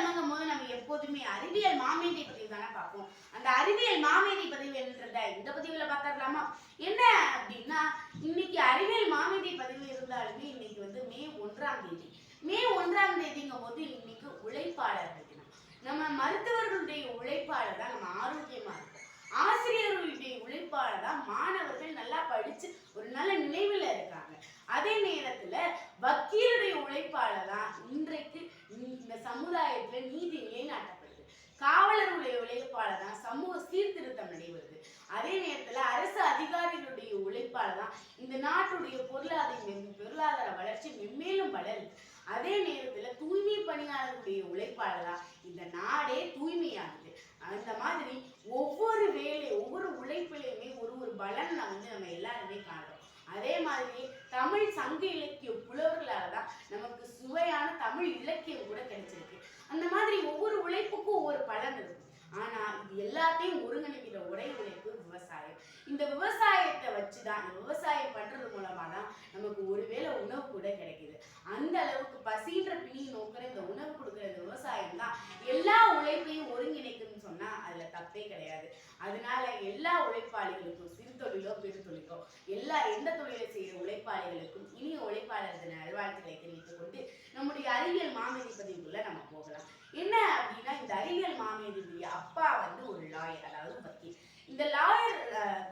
சனிக்கிழமைங்கும் போது நம்ம எப்போதுமே அறிவியல் மாமேதை பதிவு தானே பார்ப்போம். அந்த அறிவியல் மாமேதை பதிவு என்றத இந்த பதிவுல பார்த்துடலாமா? என்ன அப்படின்னா இன்னைக்கு அறிவியல் மாமேதை பதிவு இருந்தாலுமே இன்னைக்கு வந்து மே ஒன்றாம் தேதி. மே ஒன்றாம் தேதிங்கும் போது இன்னைக்கு உழைப்பாளர்கள் தினம். நம்ம மருத்துவர்களுடைய உழைப்பாளர் தான் நம்ம ஆரோக்கியமா இருக்கோம் ஆசிரியர்களுடைய உழைப்பாளர் தான் மாணவர்கள் நல்லா படிச்சு ஒரு நல்ல நினைவுல இருக்காங்க. அதே நேரத்துல வக்கீல் உழைப்பால தான் இன்றைக்கு இந்த சமுதாயத்துல நீதி நிலைநாட்டப்படுது காவலர்களுடைய உழைப்பால தான் சமூக சீர்திருத்தம் நடைபெறுது. அதே நேரத்துல அரசு அதிகாரிகளுடைய உழைப்பால தான் இந்த நாட்டுடைய பொருளாதார பொருளாதார வளர்ச்சி மென்மேலும் வளருது. அதே நேரத்துல தூய்மை பணியாளர்களுடைய உழைப்பால தான் இந்த நாடே தூய்மையாகுது அந்த மாதிரி ஒவ்வொரு வேலை ஒவ்வொரு உழைப்பிலையுமே ஒரு ஒரு பலன் வந்து நம்ம எல்லாருமே காணுறோம் அதே மாதிரி தமிழ் சங்க இலக்கிய புலவர்களால தான் நமக்கு சுவையான தமிழ் இலக்கியம் கூட கிடைச்சிருக்கு. அந்த மாதிரி ஒவ்வொரு உழைப்புக்கும் ஒவ்வொரு பலன் இருக்கும் ஆனா இது எல்லாத்தையும் ஒருங்கிணைக்கிற ஒரே உழைப்பு விவசாயம். இந்த விவசாயத்தை வச்சு தான் விவசாயம் பண்றது மூலமா தான் நமக்கு ஒருவேளை உணவு கூட கிடைக்குது. அந்த அளவுக்கு பசின்ற பிணி நோக்கிற இந்த உணவு கொடுக்குற இந்த விவசாயம் தான் எல்லா உழைப்பையும் ஒருங்கிணைக்க சொன்னால் அதில் தப்பே கிடையாது. அதனால எல்லா உழைப்பாளிகளுக்கும் சிறு தொழிலோ பெரு தொழிலோ எல்லா எந்த தொழிலை செய்கிற உழைப்பாளிகளுக்கும் இனிய உழைப்பாளர் தின நல்வாழ்த்துக்களை தெரிவித்துக் கொண்டு நம்முடைய அறிவியல் மாமேதி பதிவுக்குள்ள நம்ம போகலாம். என்ன அப்படின்னா இந்த அறிவியல் மாமேதியுடைய அப்பா வந்து ஒரு லாயர் அதாவது வக்கீல். இந்த லாயர்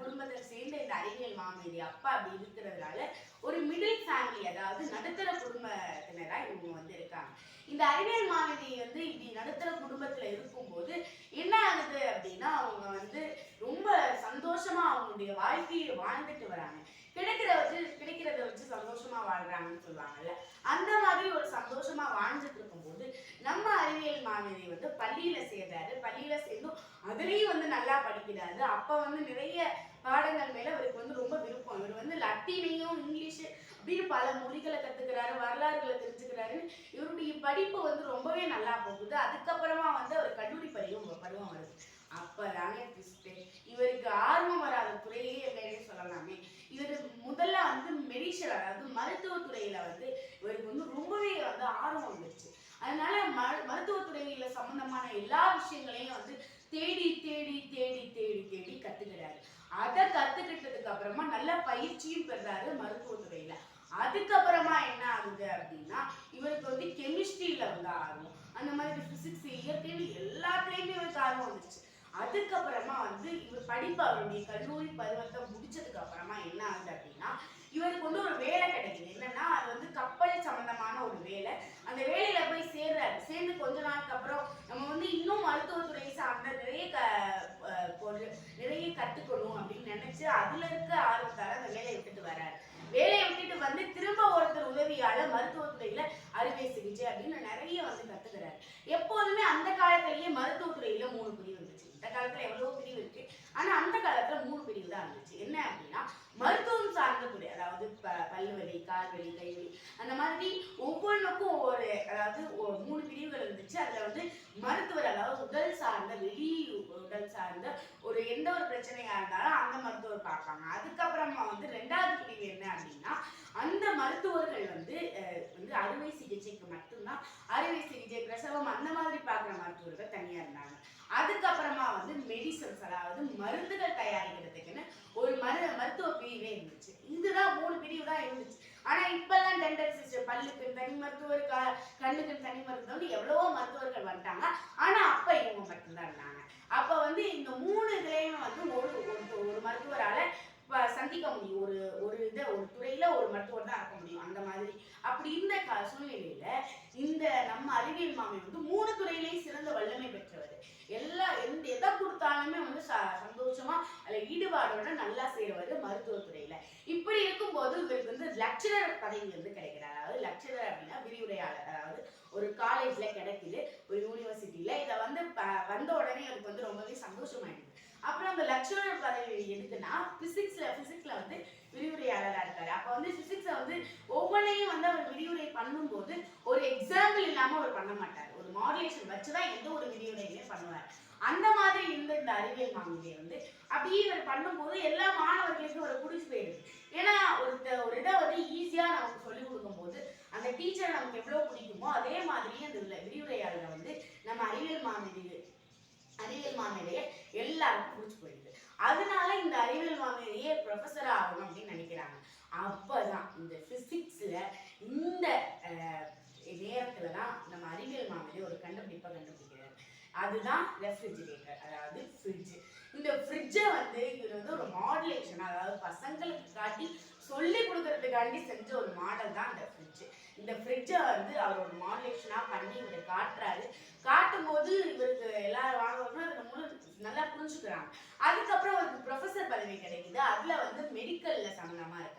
குடும்பத்தை சேர்ந்த இந்த அறிவியல் மாமேதி அப்பா அப்படி இருக்கிறதுனால ஒரு மிடில் ஃபேமிலி அதாவது நடுத்தர குடும்பத்தினரா இவங்க வந்து இருக்காங்க. இந்த அறிவியல் மாமேதி வந்து இப்படி நடுத்தர குடும்பத்துல இருக்கும்போது என்ன ஆகுது அப்படின்னா அவங்க வந்து ரொம்ப சந்தோஷமா அவங்களுடைய வாழ்க்கையை வாழ்ந்துட்டு வராங்க. கிடைக்கிறத வச்சு கிடைக்கிறத வச்சு சந்தோஷமா வாழ்றாங்கன்னு சொல்லுவாங்கல்ல. அந்த மாதிரி ஒரு சந்தோஷமா வாழ்ந்துட்டு இருக்கும்போது நம்ம மாணவி வந்து பள்ளியில சேர்றாரு. பள்ளியில சேர்ந்தும் அதுலயும் வந்து நல்லா படிக்கிறாரு. அப்ப வந்து நிறைய பாடங்கள் மேல அவருக்கு வந்து ரொம்ப விருப்பம். இவர் வந்து லத்தீனையும் இங்கிலீஷு அப்படின்னு பல மொழிகளை கத்துக்கிறாரு வரலாறுகளை தெரிஞ்சுக்கிறாருன்னு இவருடைய படிப்பு வந்து ரொம்பவே நல்லா போகுது. அதுக்கப்புறமா வந்து அவர் கல்லூரி பருவம் பருவம் வருது. அப்பதானே ட்விஸ்ட் இவருக்கு ஆர்வம் வராத துறையே இல்லைன்னே சொல்லலாமே. இவர் முதல்ல வந்து மெடிஷன் அதாவது மருத்துவத்துறையில வந்து இவருக்கு வந்து ரொம்பவே வந்து ஆர்வம் வந்துருச்சு. அதனால ம மருத்துவ சம்பந்தமான எல்லா விஷயங்களையும் வந்து தேடி தேடி தேடி தேடி தேடி கத்துக்கிறாரு. அதை கத்துக்கிட்டதுக்கு அப்புறமா நல்ல பயிற்சியும் பெறாரு மருத்துவத்துறையில. அதுக்கப்புறமா என்ன ஆகுது அப்படின்னா இவருக்கு வந்து கெமிஸ்ட்ரியில வந்து ஆர்வம். அந்த மாதிரி பிசிக்ஸ் இயற்கைன்னு எல்லாத்துலேயுமே இவருக்கு ஆர்வம் வந்துச்சு அதுக்கப்புறமா வந்து இவர் படிப்பு அவருடைய கல்லூரி பருவத்தை முடிச்சதுக்கு அப்புறமா என்ன ஆகுது அப்படின்னா இவருக்கு வந்து ஒரு வேலை கிடைக்குது. என்னன்னா அது வந்து கப்பல் சம்பந்தமான ஒரு வேலை அந்த வேலையில போய் சேர்றாரு சேர்ந்து கொஞ்ச நாளுக்கு அப்புறம் நம்ம வந்து இன்னும் நிறைய க நிறைய கற்றுக்கணும் அப்படின்னு நினச்சி அதில் இருக்க ஆர்வத்தால் அந்த வேலையை விட்டுட்டு வராரு. வேலையை விட்டுட்டு வந்து திரும்ப ஒருத்தர் உதவியால் மருத்துவத்துறையில் அறுவை சிகிச்சை அப்படின்னு நிறைய வந்து கற்றுக்கிறாரு எப்போதுமே அந்த காலத்திலேயே மருத்துவத்துறையில் மூணு பிரிவு இருந்துச்சு. இந்த காலத்தில் எவ்வளோ பிரிவு இருக்கு. ஆனால் அந்த காலத்தில் மூணு பிரிவு தான் இருந்துச்சு. என்ன அப்படின்னா மருத்துவம் சார்ந்த துறை அதாவது ப- பல்வலி கால்வலி கைவலி அந்த மாதிரி ஒவ்வொன்றுக்கும் ஒரு அதாவது மூணு பிரிவுகள் இருந்துச்சு. அதில் வந்து மருத்துவர் அதாவது உடல் சார்ந்த வெளி உடல் சார்ந்த ஒரு எந்த ஒரு பிரச்சனையா இருந்தாலும் அந்த மருத்துவர் பார்ப்பாங்க. அதுக்கப்புறமா வந்து ரெண்டாவது பிரிவு என்ன அப்படின்னா அந்த மருத்துவர்கள் வந்து வந்து அறுவை சிகிச்சைக்கு மட்டும்தான் அறுவை சிகிச்சை பிரசவம் அந்த மாதிரி பார்க்குற மருத்துவர்கள் தனியா இருந்தாங்க. அதுக்கப்புறமா வந்து மெடிசன்ஸ் அதாவது மருந்துகள் தயாரிக்கிறதுக்குன்னு ஒரு மரு மருத்துவ பிரிவே இருந்துச்சு. இதுதான் மூணு பிரிவு தான் இருந்துச்சு. ஆனா இப்பெல்லாம் டென்டல் சிஸ்டர் பல்லுக்கு தனி மருத்துவர் கண்ணுக்கு தனி மருத்துவம்னு எவ்வளவோ மருத்துவர்கள் வந்துட்டாங்க. ஆனா அப்ப இவங்க மட்டும்தான் இருந்தாங்க. அப்ப வந்து இந்த மூணு இதுலயும் வந்து ஒரு ஒரு- மருத்துவரால சந்திக்க முடியும். ஒரு ஒரு இதை ஒரு துறையில ஒரு மருத்துவர் தான் இருக்க முடியும். அந்த மாதிரி. அப்படி இந்த சூழ்நிலையில இந்த நம்ம அறிவியல் மாமி வந்து மூணு துறையிலையும் சிறந்த வல்லமை பெற்றவர் எல்லா எந்த எதை கொடுத்தாலுமே வந்து ச- சந்தோஷமா அதுல ஈடுபாடோட நல்லா செய்யறவர் மருத்துவத்துறையில இப்படி இருக்கும்போது இவருக்கு வந்து லெக்சரர் பதவி வந்து கிடைக்கிறார். அதாவது லெக்சரர் அப்படின்னா விரிவுரையாளர். அதாவது ஒரு காலேஜ்ல கிடைக்குது ஒரு யூனிவர்சிட்டியில இதை வந்து ப- வந்த உடனே எனக்கு வந்து ரொம்பவே சந்தோஷமாயிடுது. அப்புறம் அந்த லெக்சரர் பதவி எதுக்குன்னா பிசிக்ஸ்ல பிசிக்ஸ்ல வந்து விரிவுரையாளராக இருக்காரு. அப்போ வந்து பிசிக்ஸை வந்து ஒவ்வொன்றையும் வந்து அவர் விரிவுரை பண்ணும்போது ஒரு எக்ஸாம்பிள் இல்லாமல் அவர் பண்ண மாட்டார். ஒரு மாடுலேஷன் வச்சு தான் எந்த ஒரு விரிவுரையுமே பண்ணுவார். அந்த மாதிரி இருந்த இந்த அறிவியல் மாநிலை வந்து அப்படியே இவர் பண்ணும்போது எல்லா மாணவர்களுக்கும் ஒரு பிடிச்சி போயிடுது. ஏன்னா ஒரு ஒரு இதை வந்து ஈஸியா நமக்கு சொல்லிக் கொடுக்கும்போது அந்த டீச்சர் நமக்கு எவ்வளவு பிடிக்குமோ அதே மாதிரி அந்த விரிவுரையாளரை வந்து நம்ம அறிவியல் மாநிலை அறிவியல் மாநிலையை எல்லாருக்கும் பிடிச்சி போயிடுது. அதனால இந்த அறிவியல் மாநிலையே ப்ரொஃபஸர் ஆகணும் அப்படின்னு நினைக்கிறாங்க. அப்போதான் இந்த பிசிக்ஸ்ல இந்த நேரத்தில் தான் நம்ம அறிவியல் மாமேதை ஒரு கண்டுபிடிப்பை கண்டுபிடிக்கிறார். அதுதான் ரெஃப்ரிஜிரேட்டர் அதாவது ஃப்ரிட்ஜ் இந்த ஃப்ரிட்ஜை வந்து இவர் வந்து ஒரு மாடுலேஷன் அதாவது பசங்களுக்கு காட்டி சொல்லி கொடுக்கறதுக்காண்டி செஞ்ச ஒரு மாடல் தான் இந்த ஃப்ரிட்ஜ் இந்த ஃப்ரிட்ஜை வந்து அவர் ஒரு மாடுலேஷனாக பண்ணி இவர் காட்டுறாரு. காட்டும் போது இவருக்கு எல்லாரும் வாங்குறவங்களும் அதில் முழு நல்லா புரிஞ்சுக்கிறாங்க. அதுக்கப்புறம் அவருக்கு ப்ரொஃபஸர் பதவி கிடைக்குது. அதில் வந்து மெடிக்கலில் சம்மந்தமாக இருக்கு.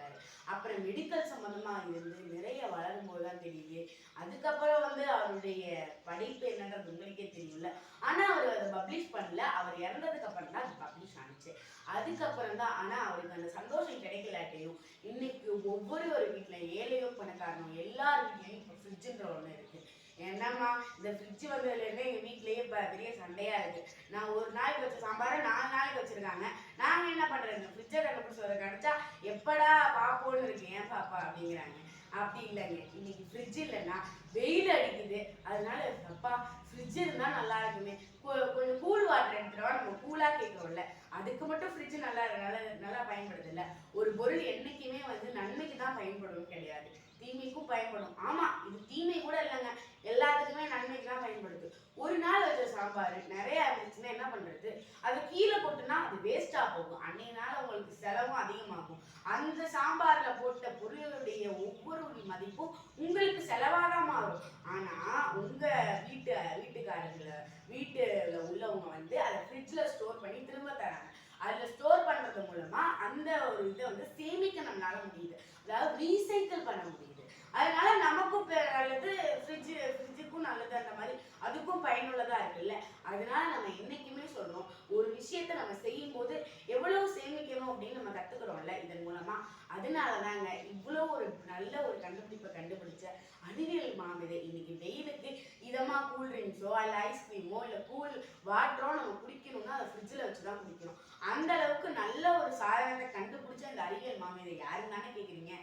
அப்புறம் மெடிக்கல் சம்மந்தமாக இருந்து நிறைய வளரும் போது தான் தெரியுது. அதுக்கப்புறம் வந்து அவருடைய படிப்பு என்னன்றது உங்களுக்கே தெரியும்ல. ஆனால் அவர் அதை பப்ளிஷ் பண்ணல. அவர் இறந்ததுக்கு அப்புறம் தான் அது பப்ளிஷ் ஆனிச்சு. அதுக்கப்புறம் தான் ஆனால் அவருக்கு அந்த சந்தோஷம் கிடைக்கலாட்டையும் இன்னைக்கு ஒவ்வொரு ஒரு வீட்டில் ஏழையோ காரணம் எல்லார் வீட்லேயும் இப்போ ஃப்ரிட்ஜுன்ற ஒன்று இருக்குது என்னம்மா இந்த ஃப்ரிட்ஜ் வந்ததுலேருந்து எங்கள் வீட்லேயே இப்போ பெரிய சண்டையாக இருக்குது நான் ஒரு நாளைக்கு வச்ச சாம்பாரை நாலு நாளைக்கு வச்சுருக்காங்க. நாங்கள் என்ன பண்ணுறது இந்த ஃப்ரிட்ஜை கண்டுபிடிச்சதை கிடச்சா எப்படா பாப்போன்னு இருக்கு. ஏன் பாப்பா அப்படிங்கிறாங்க. அப்படி இல்லைங்க. இன்னைக்கு ஃப்ரிட்ஜ் இல்லைன்னா வெயில் அடிக்குது. அதனால அப்பா ஃப்ரிட்ஜ் இருந்தால் நல்லா இருக்குமே. கொஞ்சம் கூல் வாட்டர் எடுத்துட்டோம் நம்ம கூலாக கேட்குறோம்ல. அதுக்கு மட்டும் ஃப்ரிட்ஜ் நல்லா நல்லா நல்லா பயன்படுது ஒரு பொருள் என்றைக்குமே வந்து நன்மைக்கு தான் பயன்படும் கிடையாது. தீமைக்கும் பயன்படும். ஆமாம் இது தீமை கூட இல்லைங்க. எல்லாத்துக்குமே நன்மைக்கு தான் பயன்படுது. ஒரு நாள் வச்ச சாம்பார் நிறைய இருந்துச்சுன்னா என்ன பண்ணுறது அது கீழே போட்டுனா அது வேஸ்டா போகும். அன்னைய நாள் உங்களுக்கு செலவும் அதிகமாகும். அந்த சாம்பாரில் போட்ட பொருளுடைய ஒவ்வொரு மதிப்பும் உங்களுக்கு செலவாக தான் மாறும். ஆனால் உங்கள் வீட்டு வீட்டுக்காரங்கள வீட்டில் உள்ளவங்க வந்து அதை ஃப்ரிட்ஜில் ஸ்டோர் பண்ணி திரும்ப தராங்க. அதில் ஸ்டோர் பண்ணுறது மூலமாக அந்த ஒரு இதை வந்து சேமிக்க நம்மளால முடியுது. அதாவது ரீசைக்கிள் பண்ண முடியுது. அதனால நமக்கும் நல்லது ஃப்ரிட்ஜு ஃப்ரிட்ஜுக்கும் நல்லது அந்த மாதிரி. அதுக்கும் பயனுள்ளதாக இருக்குல்ல. அதனால நம்ம என்றைக்குமே சொல்லணும் ஒரு விஷயத்த நம்ம செய்யும் போது எவ்வளவு சேமிக்கணும் அப்படின்னு நம்ம கற்றுக்குறோம்ல இதன் மூலமாக அதனால தாங்க இவ்வளோ ஒரு நல்ல ஒரு கண்டுபிடிப்பை கண்டுபிடிச்ச அறிவியல் மாமிதை இன்னைக்கு வெயிலுக்கு இதமாக கூல் ட்ரிங்க்ஸோ இல்லை ஐஸ்கிரீமோ இல்லை கூல் வாட்டரோ நம்ம குடிக்கணும்னா அதை ஃப்ரிட்ஜில் வச்சு தான் குடிக்கணும். அந்த அளவுக்கு நல்ல ஒரு சாதனத்தை கண்டுபிடிச்ச அந்த அறிவியல் மாமிதை யாருன்னு தானே கேட்குறீங்க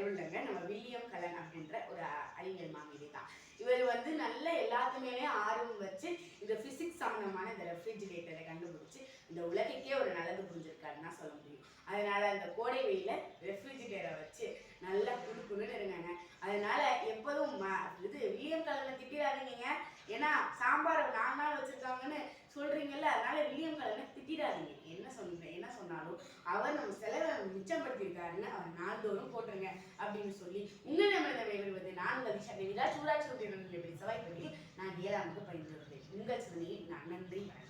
அருள்ன்ற நம்ம வில்லியம் கலன் அப்படின்ற ஒரு அறிஞர் அறிவியல் மாமேதை தான். இவர் வந்து நல்ல எல்லாத்து ஆர்வம் வச்சு இந்த பிசிக்ஸ் சம்பந்தமான இந்த ரெஃப்ரிஜிரேட்டரை கண்டுபிடிச்சு இந்த உலகிற்கே ஒரு நல்லது புரிஞ்சிருக்காருன்னு தான் சொல்ல முடியும். அதனால அந்த கோடை வெயில ரெஃப்ரிஜிரேட்டரை வச்சு நல்லா குடுக்குன்னு இருங்க அதனால எப்போதும் ம- இது வில்லியம் கலனை திட்டிடாதீங்க ஏன்னா சாம்பார் நாலு நாள் வச்சிருக்காங்கன்னு சொல்றீங்கல்ல அதனால வில்லியம் கலனை திட்டிடாதீங்க. என்ன சொன்ன என்ன சொன்னாலும் அவர் நம்ம செலவை மிச்சப்படுத்தியிருக்காருன்னு அவர் நாள்தோறும் போட்டுருங்க அப்படின்னு சொல்லி உங்களிடமிருந்து வருவது நான் உங்கள் விஷயம் விழா சூடாட்சி உதவி செவ்வாய்ப்படி நான் ஏழாமுக்கு வருவேன் உங்கள் சிந்தனையில் நான் நன்றி வணக்கம்.